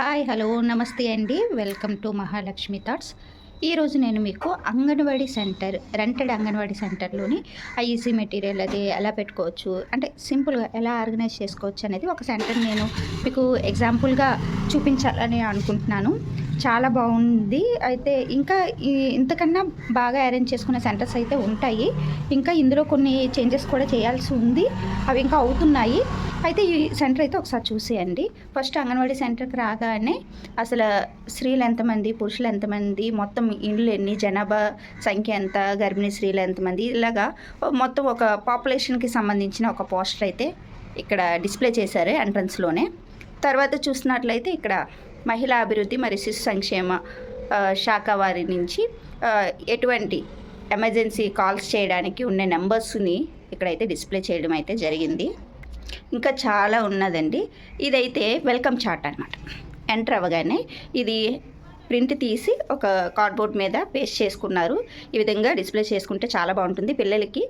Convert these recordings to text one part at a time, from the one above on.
Hi hello నమస్తే అండి. Welcome to Mahalakshmi thoughts. ఈరోజు నేను మీకు అంగన్వాడీ సెంటర్ రెంటెడ్ అంగన్వాడీ సెంటర్లోని ఐఈసీ మెటీరియల్ అది ఎలా పెట్టుకోవచ్చు అంటే సింపుల్గా ఎలా ఆర్గనైజ్ చేసుకోవచ్చు అనేది ఒక సెంటర్ నేను మీకు ఎగ్జాంపుల్గా చూపించాలని అనుకుంటున్నాను. చాలా బాగుంది. అయితే ఇంకా ఇంతకన్నా బాగా అరేంజ్ చేసుకునే సెంటర్స్ అయితే ఉంటాయి. ఇంకా ఇందులో కొన్ని చేంజెస్ కూడా చేయాల్సి ఉంది. అవి ఇంకా అవుతున్నాయి. అయితే ఈ సెంటర్ అయితే ఒకసారి చూసేయండి. ఫస్ట్ అంగన్వాడీ సెంటర్కి రాగానే అసలు స్త్రీలు ఎంతమంది పురుషులు ఎంతమంది మొత్తం ఇండ్లు ఎన్ని జనాభా సంఖ్య ఎంత గర్భిణీ స్త్రీలు ఎంతమంది ఇలాగా మొత్తం ఒక పాపులేషన్కి సంబంధించిన ఒక పోస్టర్ అయితే ఇక్కడ డిస్ప్లే చేశారు ఎంట్రన్స్లోనే తర్వాత చూసినట్లయితే ఇక్కడ మహిళా అభివృద్ధి మరియు శిశు సంక్షేమ శాఖ వారి నుంచి ఎటువంటి ఎమర్జెన్సీ కాల్స్ చేయడానికి ఉండే నెంబర్స్ని ఇక్కడైతే డిస్ప్లే చేయడం అయితే జరిగింది. ఇంకా చాలా ఉన్నదండి. ఇదైతే వెల్కమ్ చార్ట్ అనమాట ఎంటర్ అవ్వగానే ఇది ప్రింట్ తీసి ఒక కార్డ్బోర్డ్ మీద పేస్ట్ చేసుకున్నారు. ఈ విధంగా డిస్ప్లే చేసుకుంటే చాలా బాగుంటుంది. పిల్లలకి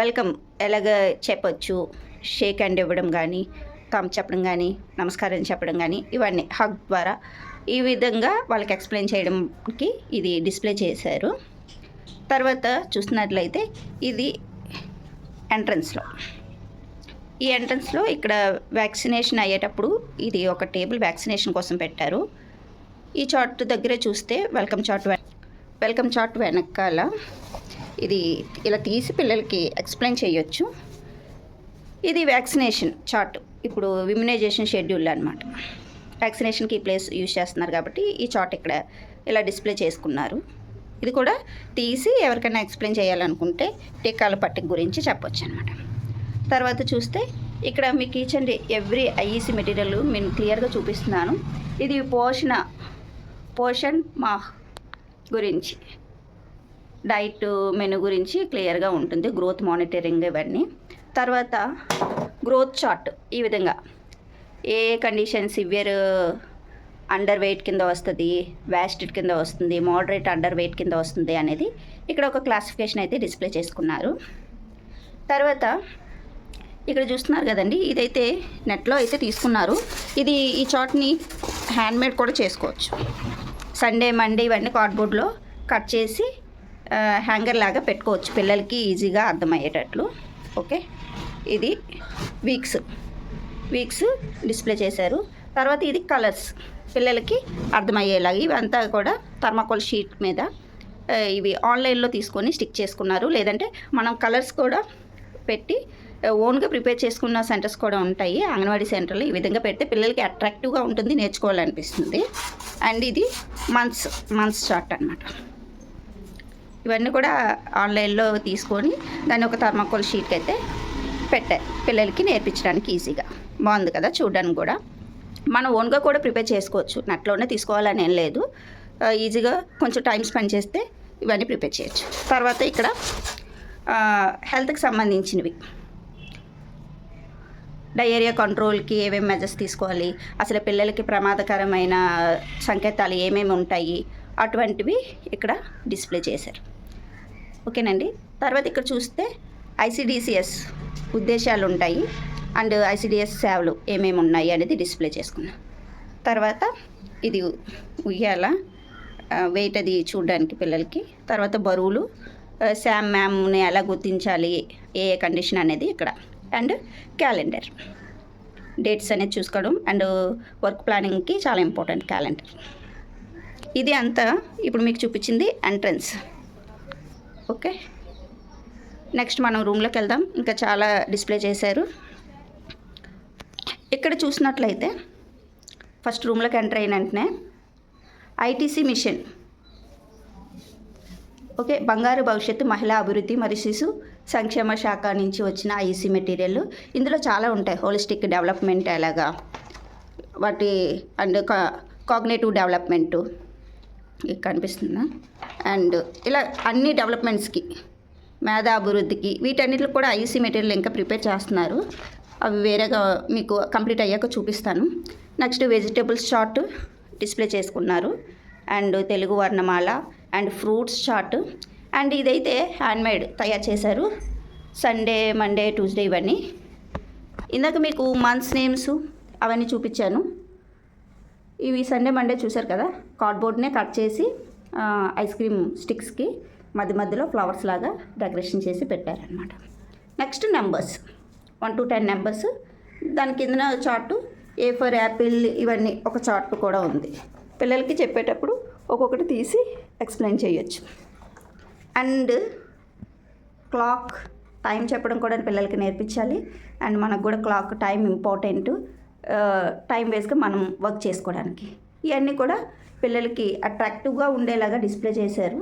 వెల్కమ్ ఎలాగ చెప్పచ్చు షేక్ హ్యాండ్ ఇవ్వడం కానీ కమ్ చెప్పడం కానీ నమస్కారం చెప్పడం కానీ ఇవన్నీ హగ్ ద్వారా ఈ విధంగా వాళ్ళకి ఎక్స్ప్లెయిన్ చేయడానికి ఇది డిస్ప్లే చేశారు. తర్వాత చూసినట్లయితే ఇది ఎంట్రన్స్లో. ఈ ఎంట్రన్స్లో ఇక్కడ వ్యాక్సినేషన్ అయ్యేటప్పుడు ఇది ఒక టేబుల్ వ్యాక్సినేషన్ కోసం పెట్టారు. ఈ చార్ట్ దగ్గర చూస్తే వెల్కమ్ చార్ట్ వెల్కమ్ చార్ట్ వెనకాల ఇది ఇలా తీసి పిల్లలకి ఎక్స్ప్లెయిన్ చేయొచ్చు. ఇది వ్యాక్సినేషన్ చార్ట్. ఇప్పుడు ఇమ్యునైజేషన్ షెడ్యూల్ అనమాట వ్యాక్సినేషన్కి ఈ ప్లేస్ యూజ్ చేస్తున్నారు కాబట్టి ఈ చార్ట్ ఇక్కడ ఇలా డిస్ప్లే చేసుకున్నారు. ఇది కూడా తీసి ఎవరికైనా ఎక్స్ప్లెయిన్ చేయాలనుకుంటే టీకాల పట్టిక గురించి చెప్పొచ్చు అనమాట తర్వాత చూస్తే ఇక్కడ మీకు each and every IEC material నేను క్లియర్గా చూపిస్తున్నాను. ఇది పోషణ పోషణ్ మాహ్ గురించి. డైట్ మెను గురించి క్లియర్గా ఉంటుంది గ్రోత్ మానిటరింగ్ ఇవన్నీ. తర్వాత గ్రోత్ చార్ట్ ఈ విధంగా. ఏ కండిషన్ సివియర్ అండర్ వెయిట్ కింద వస్తుంది వ్యాస్టెడ్ కింద వస్తుంది మోడరేట్ అండర్ వెయిట్ కింద వస్తుంది అనేది ఇక్కడ ఒక క్లాసిఫికేషన్ అయితే డిస్ప్లే చేసుకున్నారు. తర్వాత ఇక్కడ చూస్తున్నారు కదండి ఇదైతే నెట్లో అయితే తీసుకున్నారు. ఇది ఈ చాట్ని హ్యాండ్మేడ్ కూడా చేసుకోవచ్చు. సండే మండే ఇవన్నీ కార్డ్బోర్డ్లో కట్ చేసి హ్యాంగర్ లాగా పెట్టుకోవచ్చు. పిల్లలకి ఈజీగా అర్థమయ్యేటట్లు. ఓకే ఇది వీక్స్. వీక్స్ డిస్ప్లే చేశారు. తర్వాత ఇది కలర్స్. పిల్లలకి అర్థమయ్యేలాగా ఇవంతా కూడా థర్మాకోల్ షీట్ మీద ఇవి ఆన్లైన్లో తీసుకొని స్టిక్ చేసుకున్నారు. లేదంటే మనం కలర్స్ కూడా పెట్టి ఓన్గా ప్రిపేర్ చేసుకున్న సెంటర్స్ కూడా ఉంటాయి. అంగన్వాడీ సెంటర్లో ఈ విధంగా పెడితే పిల్లలకి అట్రాక్టివ్గా ఉంటుంది నేర్చుకోవాలనిపిస్తుంది. అండ్ ఇది మంత్స్ మంత్స్ చార్ట్ అనమాట ఇవన్నీ కూడా ఆన్లైన్లో తీసుకొని దాన్ని ఒక థర్మాకోల్ షీట్ అయితే పెట్టారు పిల్లలకి నేర్పించడానికి ఈజీగా బాగుంది కదా చూడడానికి కూడా. మనం ఓన్గా కూడా ప్రిపేర్ చేసుకోవచ్చు. నెట్లోనే తీసుకోవాలని ఏం లేదు. ఈజీగా కొంచెం టైం స్పెండ్ చేస్తే ఇవన్నీ ప్రిపేర్ చేయొచ్చు. తర్వాత ఇక్కడ హెల్త్కి సంబంధించినవి. డయేరియా కంట్రోల్కి ఏమేమి మెజర్స్ తీసుకోవాలి? అసలు పిల్లలకి ప్రమాదకరమైన సంకేతాలు ఏమేమి ఉంటాయి? అటువంటివి ఇక్కడ డిస్ప్లే చేశారు. ఓకేనండి? తర్వాత ఇక్కడ చూస్తే ఐసిడిసిఎస్ ఉద్దేశాలు ఉంటాయి అండ్ ఐసిడిఎస్ సేవలు ఏమేమి ఉన్నాయి అనేది డిస్ప్లే చేసుకున్నాం తర్వాత ఇది ఉయ్యాల వెయిట్ అది చూడడానికి పిల్లలకి. తర్వాత బరువులు శామ్ మ్యామ్ని ఎలా గుర్తించాలి ఏ ఏ కండిషన్ అనేది ఇక్కడ. And calendar. డేట్స్ అనేది చూసుకోవడం అండ్ వర్క్ ప్లానింగ్కి చాలా ఇంపార్టెంట్ క్యాలెండర్. ఇది అంతా ఇప్పుడు మీకు చూపించింది ఎంట్రన్స్. ఓకే? నెక్స్ట్ మనం రూమ్లోకి వెళ్దాం. ఇంకా చాలా డిస్ప్లే చేశారు. ఇక్కడ చూసినట్లయితే ఫస్ట్ రూమ్లోకి ఎంటర్ అయిన వెంటనే ఐటీసీ మిషన్. ఓకే బంగారు భవిష్యత్తు మహిళా అభివృద్ధి మరియు శిశు సంక్షేమ శాఖ నుంచి వచ్చిన ఐసీ మెటీరియల్. ఇందులో చాలా ఉంటాయి. హోలిస్టిక్ డెవలప్మెంట్ ఎలాగా? వాటి అండ్ కాగ్నేటివ్ డెవలప్మెంటు. ఇది కనిపిస్తుందా? అండ్ ఇలా అన్ని డెవలప్మెంట్స్కి మేధా అభివృద్ధికి వీటన్నిటికి కూడా ఐసీ మెటీరియల్ ఇంకా ప్రిపేర్ చేస్తున్నారు. అవి వేరేగా మీకు కంప్లీట్ అయ్యాక చూపిస్తాను. నెక్స్ట్ వెజిటేబుల్స్ చార్ట్ డిస్ప్లే చేసుకున్నారు. అండ్ తెలుగు వర్ణమాల అండ్ ఫ్రూట్స్ చార్ట్ అండ్ ఇదైతే హ్యాండ్మేడ్ తయారు చేశారు. సండే మండే ట్యూస్డే ఇవన్నీ. ఇందాక మీకు మంత్స్ నేమ్స్ అవన్నీ చూపించాను. ఇవి సండే మండే చూశారు కదా? కార్డ్బోర్డ్నే కట్ చేసి ఐస్ క్రీమ్ స్టిక్స్కి మధ్య మధ్యలో ఫ్లవర్స్ లాగా డెకరేషన్ చేసి పెట్టారనమాట next numbers. One two ten numbers. దాని కిందన చార్టు ఏ ఫర్ యాపిల్ ఇవన్నీ ఒక చార్ట్ కూడా ఉంది. పిల్లలకి చెప్పేటప్పుడు ఒక్కొక్కటి తీసి ఎక్స్ప్లెయిన్ చేయొచ్చు. అండ్ క్లాక్ టైం చెప్పడం కూడా పిల్లలకి నేర్పించాలి. అండ్ మనకు కూడా క్లాక్ టైం ఇంపార్టెంట్. టైం వేస్గా మనం వర్క్ చేసుకోవడానికి. ఇవన్నీ కూడా పిల్లలకి అట్రాక్టివ్గా ఉండేలాగా డిస్ప్లే చేశారు.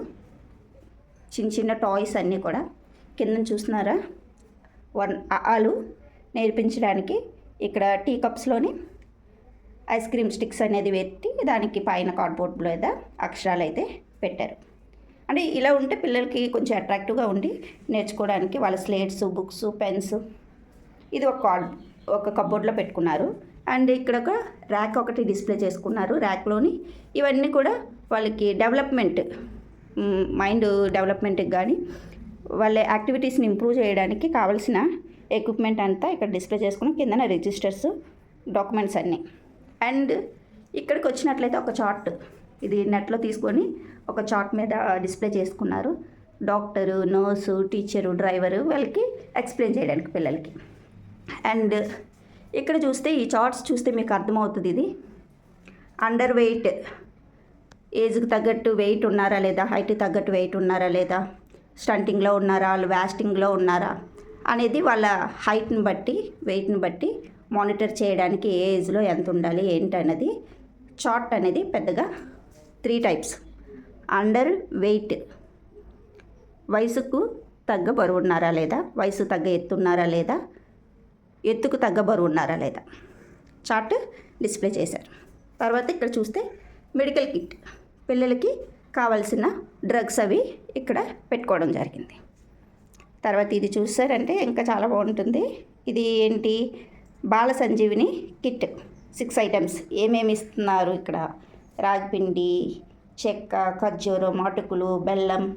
చిన్న చిన్న టాయ్స్ అన్నీ కూడా కింద చూస్తున్నారా? వన్ ఆలు నేర్పించడానికి ఇక్కడ టీ కప్స్లోని ఐస్ క్రీమ్ స్టిక్స్ అనేది పెట్టి దానికి పైన కార్డ్బోర్డ్ మీద అక్షరాలు అయితే పెట్టారు. అంటే ఇలా ఉంటే పిల్లలకి కొంచెం అట్రాక్టివ్గా ఉండి నేర్చుకోవడానికి వాళ్ళ స్లేట్స్ బుక్స్ పెన్స్ ఇది ఒక కార్డ్ ఒక కబోర్డ్లో పెట్టుకున్నారు. అండ్ ఇక్కడ ఒక ర్యాక్ ఒకటి డిస్ప్లే చేసుకున్నారు. ర్యాక్లోని ఇవన్నీ కూడా వాళ్ళకి డెవలప్మెంట్ మైండ్ డెవలప్మెంట్కి కానీ వాళ్ళ యాక్టివిటీస్ని ఇంప్రూవ్ చేయడానికి కావాల్సిన ఎక్విప్మెంట్ అంతా ఇక్కడ డిస్ప్లే చేసుకుని కిందన రిజిస్టర్స్ డాక్యుమెంట్స్ అన్నీ. అండ్ ఇక్కడికి వచ్చినట్లయితే ఒక చార్ట్. ఇది నెట్లో తీసుకొని ఒక చార్ట్ మీద డిస్ప్లే చేసుకున్నారు. డాక్టరు నర్సు టీచరు డ్రైవరు వాళ్ళకి ఎక్స్ప్లెయిన్ చేయడానికి పిల్లలకి. అండ్ ఇక్కడ చూస్తే ఈ చార్ట్స్ చూస్తే మీకు అర్థమవుతుంది ఇది. అండర్ వెయిట్ ఏజ్కి తగ్గట్టు వెయిట్ ఉన్నారా లేదా? హైట్కి తగ్గట్టు వెయిట్ ఉన్నారా లేదా? స్టంటింగ్లో ఉన్నారా? వాళ్ళు వ్యాస్టింగ్లో ఉన్నారా? అనేది వాళ్ళ హైట్ని బట్టి వెయిట్ని బట్టి మానిటర్ చేయడానికి ఏ ఏజ్లో ఎంత ఉండాలి ఏంటి అనేది చార్ట్ అనేది పెద్దగా త్రీ టైప్స్. Under weight. వయసుకు తగ్గ బరువు ఉన్నారా లేదా? వయసు తగ్గ ఎత్తు ఉన్నారా లేదా? ఎత్తుకు తగ్గ బరువు ఉన్నారా లేదా? చార్ట్ డిస్ప్లే చేశారు. తర్వాత ఇక్కడ చూస్తే మెడికల్ కిట్. పిల్లలకి కావాల్సిన డ్రగ్స్ అవి ఇక్కడ పెట్టుకోవడం జరిగింది. తర్వాత ఇది చూసారంటే ఇంకా చాలా బాగుంటుంది. ఇది ఏంటి? Bala Sanjeevini kit. Six items ఏమేమి ఇస్తున్నారు ఇక్కడ? రాగిపిండి చెక్క ఖర్జూరం అటుకులు బెల్లం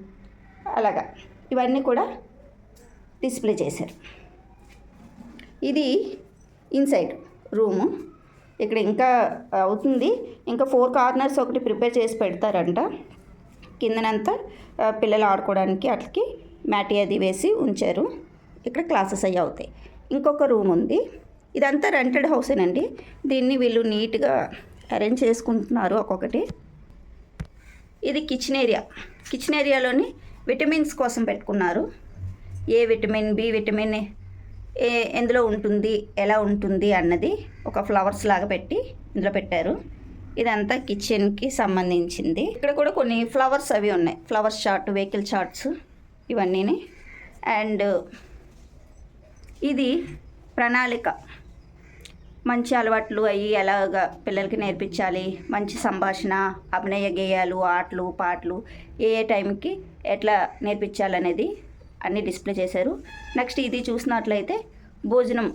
అలాగా. ఇవన్నీ కూడా డిస్ప్లే చేశారు. ఇది ఇన్సైడ్ రూము. ఇక్కడ ఇంకా అవుతుంది. ఇంకా ఫోర్ కార్నర్స్ ఒకటి ప్రిపేర్ చేసి పెడతారంట. కిందనంతా పిల్లలు ఆడుకోవడానికి అట్లకి మ్యాటి అది వేసి ఉంచారు. ఇక్కడ క్లాసెస్ అయ్యి అవుతాయి. ఇంకొక రూమ్ ఉంది. ఇదంతా రెంటెడ్ హౌసేనండి దీన్ని వీళ్ళు నీట్గా అరేంజ్ చేసుకుంటున్నారు ఒక్కొక్కటి. ఇది కిచెన్ ఏరియా. కిచెన్ ఏరియాలోని విటమిన్స్ కోసం పెట్టుకున్నారు. A vitamin B vitamin A ఎందులో ఉంటుంది ఎలా ఉంటుంది అన్నది ఒక ఫ్లవర్స్ లాగా పెట్టి ఇందులో పెట్టారు. ఇదంతా కిచెన్కి సంబంధించింది. ఇక్కడ కూడా కొన్ని ఫ్లవర్స్ అవి ఉన్నాయి. ఫ్లవర్స్ చార్ట్ వెహికల్ చార్ట్స్ ఇవన్నీ అండ్ ఇది ప్రణాళిక. మంచి అలవాట్లు అవి ఎలాగా పిల్లలకి నేర్పించాలి? మంచి సంభాషణ అభినయ గేయాలు ఆటలు పాటలు ఏ ఏ టైంకి ఎట్లా నేర్పించాలనేది అన్నీ డిస్ప్లే చేశారు. నెక్స్ట్ ఇది చూసినట్లయితే భోజనం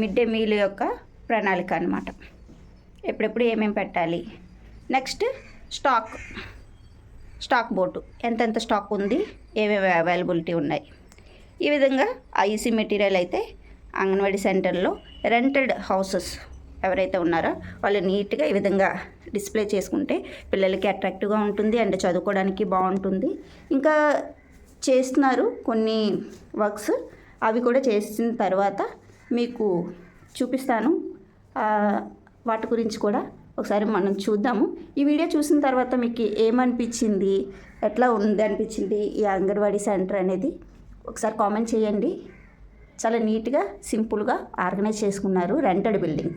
మిడ్ డే మీల్ యొక్క ప్రణాళిక అన్నమాట. ఎప్పుడెప్పుడు ఏమేమి పెట్టాలి? Next stock stock board. ఎంతెంత స్టాక్ ఉంది? ఏమేమి అవైలబిలిటీ ఉన్నాయి? ఈ విధంగా ఐసీ మెటీరియల్ అయితే అంగన్వాడీ సెంటర్లో రెంటెడ్ హౌసెస్ ఎవరైతే ఉన్నారో వాళ్ళు నీట్గా ఈ విధంగా డిస్ప్లే చేసుకుంటే పిల్లలకి అట్రాక్టివ్గా ఉంటుంది అండ్ చదువుకోవడానికి బాగుంటుంది. ఇంకా చేస్తున్నారు కొన్ని వర్క్స్. అవి కూడా చేసిన తర్వాత మీకు చూపిస్తాను. వాటి గురించి కూడా ఒకసారి మనం చూద్దాము. ఈ వీడియో చూసిన తర్వాత మీకు ఏమనిపించింది? ఎట్లా ఉంది అనిపించింది ఈ అంగన్వాడీ సెంటర్ అనేది? ఒకసారి కామెంట్ చేయండి. చాలా నీట్గా సింపుల్గా ఆర్గనైజ్ చేసుకున్నారు రెంటెడ్ బిల్డింగ్.